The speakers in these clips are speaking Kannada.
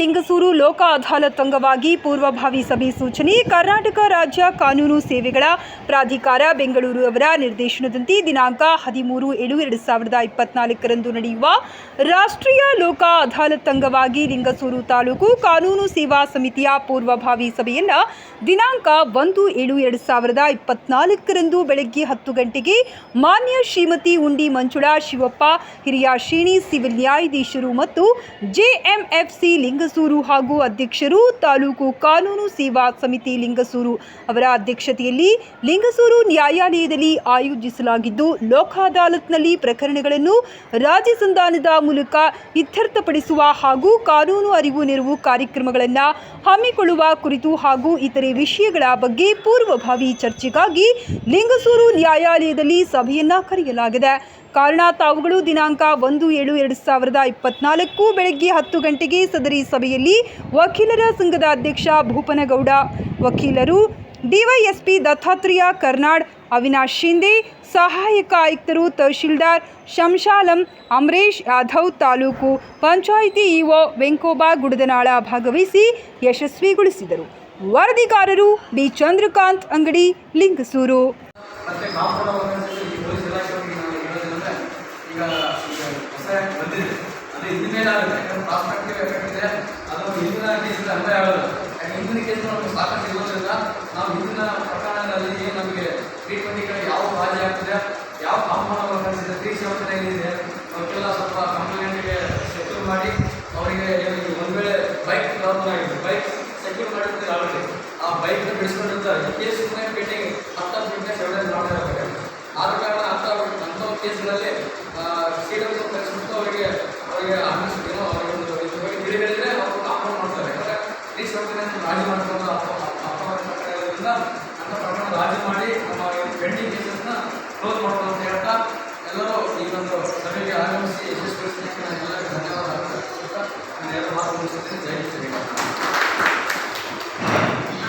ಲೋಕ ಅದಾಲತ್ ಅಂಗವಾಗಿ ಪೂರ್ವಭಾವಿ ಸಭೆ ಸೂಚನೆ, ಕರ್ನಾಟಕ ರಾಜ್ಯ ಕಾನೂನು ಸೇವೆಗಳ ಪ್ರಾಧಿಕಾರ ಬೆಂಗಳೂರು ಅವರ ನಿರ್ದೇಶನದಂತೆ ದಿನಾಂಕ ಹದಿಮೂರು ಏಳು ಎರಡು ಸಾವಿರದ ಇಪ್ಪತ್ನಾಲ್ಕರಂದು ನಡೆಯುವ ರಾಷ್ಟ್ರೀಯ ಲೋಕ ಅದಾಲತ್ ಅಂಗವಾಗಿ ಲಿಂಗಸೂರು ತಾಲೂಕು ಕಾನೂನು ಸೇವಾ ಸಮಿತಿಯ ಪೂರ್ವಭಾವಿ ಸಭೆಯನ್ನು ದಿನಾಂಕ ಒಂದು ಏಳು ಎರಡು ಸಾವಿರದ ಇಪ್ಪತ್ನಾಲ್ಕರಂದು ಬೆಳಗ್ಗೆ ಹತ್ತು ಗಂಟೆಗೆ ಮಾನ್ಯ ಶ್ರೀಮತಿ ಉಂಡಿ ಮಂಜುಳಾ ಶಿವಪ್ಪ, ಹಿರಿಯ ಶ್ರೇಣಿ ಸಿವಿಲ್ ನ್ಯಾಯಾಧೀಶರು ಮತ್ತು ಜೆಎಂಎಫ್ಸಿ ಲಿಂಗಸೂರು ಹಾಗೂ ಅಧ್ಯಕ್ಷರು ತಾಲೂಕು ಕಾನೂನು ಸೇವಾ ಸಮಿತಿ ಲಿಂಗಸೂರು ಅವರ ಅಧ್ಯಕ್ಷತೆಯಲ್ಲಿ ಲಿಂಗಸೂರು ನ್ಯಾಯಾಲಯದಲ್ಲಿ ಆಯೋಜಿಸಲಾಗಿದ್ದು ಲೋಕ ಅದಾಲತ್ನಲ್ಲಿ ಪ್ರಕರಣಗಳನ್ನು ರಾಜ್ಯ ಸಂಧಾನದ ಮೂಲಕ ಇತ್ಯರ್ಥಪಡಿಸುವ ಹಾಗೂ ಕಾನೂನು ಅರಿವು ನೆರವು ಕಾರ್ಯಕ್ರಮಗಳನ್ನು ಹಮ್ಮಿಕೊಳ್ಳುವ ಕುರಿತು ಹಾಗೂ ಇತರೆ ವಿಷಯಗಳ ಬಗ್ಗೆ ಪೂರ್ವಭಾವಿ ಚರ್ಚೆಗಾಗಿ ಲಿಂಗಸೂರು ನ್ಯಾಯಾಲಯದಲ್ಲಿ ಸಭೆಯನ್ನ ಕರೆಯಲಾಗಿದೆ. ಕಾರಣ, ತಾವುಗಳು ದಿನಾಂಕ ಒಂದು ಏಳು ಎರಡು ಸಾವಿರದ ಇಪ್ಪತ್ನಾಲ್ಕು ಬೆಳಗ್ಗೆ ಹತ್ತು ಗಂಟೆಗೆ ಸದರಿ ಸಭೆಯಲ್ಲಿ ವಕೀಲರ ಸಂಘದ ಅಧ್ಯಕ್ಷ ಭೂಪನಗೌಡ, ವಕೀಲರು ಡಿವೈಎಸ್ಪಿ ದತ್ತಾತ್ರೇಯ ಕರ್ನಾಡ್, ಅವಿನಾಶ್ ಶಿಂದೆ, ಸಹಾಯಕ ಆಯುಕ್ತರು ತಹಶೀಲ್ದಾರ್ ಶಂಶಾಲಂ, ಅಮರೇಶ್ ಯಾದವ್ ತಾಲೂಕು ಪಂಚಾಯಿತಿ ಇಒ ವೆಂಕೋಬಾ ಗುಡದನಾಳ ಭಾಗವಹಿಸಿ ಯಶಸ್ವಿಗೊಳಿಸಿದರು. ವರದಿಗಾರರು ಬಿ ಚಂದ್ರಕಾಂತ್ ಅಂಗಡಿ, ಲಿಂಗಸೂರು. ಹಿಂದಿನ ಕೇಸಿಗೆ ಅನ್ವಯ ಆಗೋದು ಯಾಕೆ ಹಿಂದಿನ ಕೇಸ್ ನಮಗೆ ಸಾಕಷ್ಟು ಇರೋದ್ರಿಂದ ನಾವು ಹಿಂದಿನ ಪ್ರಕರಣಗಳಲ್ಲಿ ಏನು ನಮಗೆ ಟ್ರೀಟ್ಮೆಂಟ್ಗೆ ಯಾವ ಆಗ್ತದೆ ಯಾವ ಕಾಂಪೌಂಡ್ ಕಳಿಸಿದೆ ಇದೆ ತ್ರೀ ಏನಿದೆ ಅವಕ್ಕೆಲ್ಲ ಸ್ವಲ್ಪ ಕಂಪ್ಲೇಂಟ್ಗೆ ಸೆಕ್ಯೂರ್ ಮಾಡಿ ಅವರಿಗೆ ಒಂದು ವೇಳೆ ಬೈಕ್ ಪ್ರಾಬ್ಲಮ್ ಆಗಿದೆ ಬೈಕ್ ಸೆಕ್ಯೂರ್ ಮಾಡಿರ್ತೀವಿ ಆಲ್ರೆಡಿ ಆ ಬೈಕ್ನ ಈ ಕೇಸ್ ಸುಮ್ಮನೆ ಪೇಟೆಗೆ ಹತ್ತತ್ತು ಗಂಟೆ ಸೆವೆನ್ ಮಾಡಿರ್ತಾರೆ ಆದ ಕಾರಣ ಅಂತ ಅಂಥ ಕೇಸ್ಗಳಲ್ಲಿ ಸಿ ಡಬ್ಲ್ಯೂ ಕಳಿಸ್ಬಿಟ್ಟು ಅವರಿಗೆ ಅವರಿಗೆ ಆಫೀಸ್ ಏನೋ ಅವರಿಗೆ ಒಂದು ಇದ್ರ ಬಗ್ಗೆ ತಿಳಿಗಳಿದ್ರೆ ಅವರು ಕಾಂಪೌಂಡ್ ಮಾಡ್ತಾರೆ ಯಾಕಂದರೆ ಈ ಸೆವೆಂಟಿ ರಾಜಿ ಮಾಡ್ಕೊಂಡು ಅಂಥ ಪ್ರಕರಣ ರಾಜಿ ಮಾಡಿ ನಮ್ಮ ಪೆಂಡಿಂಗ್ ಕೇಸಸ್ನ ಕ್ಲೋಸ್ ಮಾಡ್ಬೋದು ಅಂತ ಹೇಳ್ತಾ ಎಲ್ಲರೂ ಈ ಒಂದು ಸಭೆಗೆ ಆಗಮಿಸಿ ಯಶಸ್ವಿಗೊಳಿಸಲಿಕ್ಕೆ ನಾನು ಎಲ್ಲರಿಗೂ ಧನ್ಯವಾದ ನಾನು ಎರಡು ಮಾತು ಮುಗಿಸುತ್ತೇನೆ. ಜೈ ಶ್ರೀರಾಮ್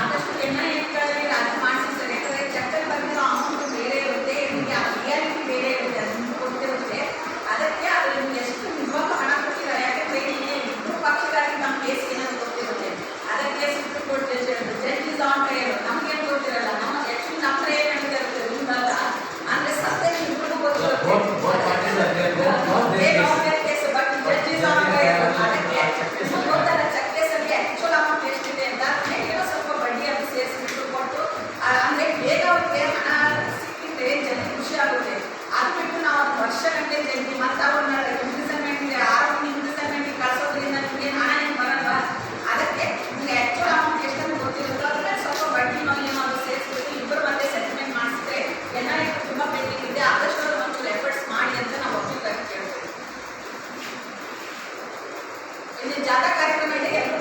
ಆದಷ್ಟು ಶಿಕ್ಷಕನಿಗೆ ಜಯಂತಿ ಮತ್ತು ಅವ್ರನ್ನ ಹಿಂದೂ ಸಂಘಟನೆಗೆ ಆರೋಗ್ಯ ಹಿಂದೂ ಸಂಘಟನೆಗೆ ಕಳಿಸೋದ್ರಿಂದ ನಿಮಗೆ ಹಣ ಬರಲ್ಲ ಅದಕ್ಕೆ ನಿಮ್ಗೆ ಆ್ಯಕ್ಚುಲ್ ಅಮೌಂಟ್ ಎಷ್ಟನ್ನು ಗೊತ್ತಿರುತ್ತೋ ಅದಕ್ಕೆ ಸ್ವಲ್ಪ ಬಡ್ಡಿ ಮೌಲ್ಯವನ್ನು ಸೇರಿಸ್ಬಿಟ್ಟು ಇಬ್ಬರು ಮತ್ತೆ ಸೆಟಲ್ಮೆಂಟ್ ಮಾಡಿಸಿದ್ರೆ ಎಲ್ಲ ತುಂಬ ಬೆನಿಫಿಟ್ ಇದೆ. ಆದಷ್ಟು ಒಂಚೂರು ಎಫರ್ಟ್ಸ್ ಮಾಡಿ ಅಂತ ನಾವು ಒಪ್ಪಿಗೆ ಕೇಳ್ತೀವಿ. ಇಲ್ಲಿ ಜಾಥಾ ಕಾರ್ಯಕ್ರಮ ಇದೆ ಎಲ್ಲರೂ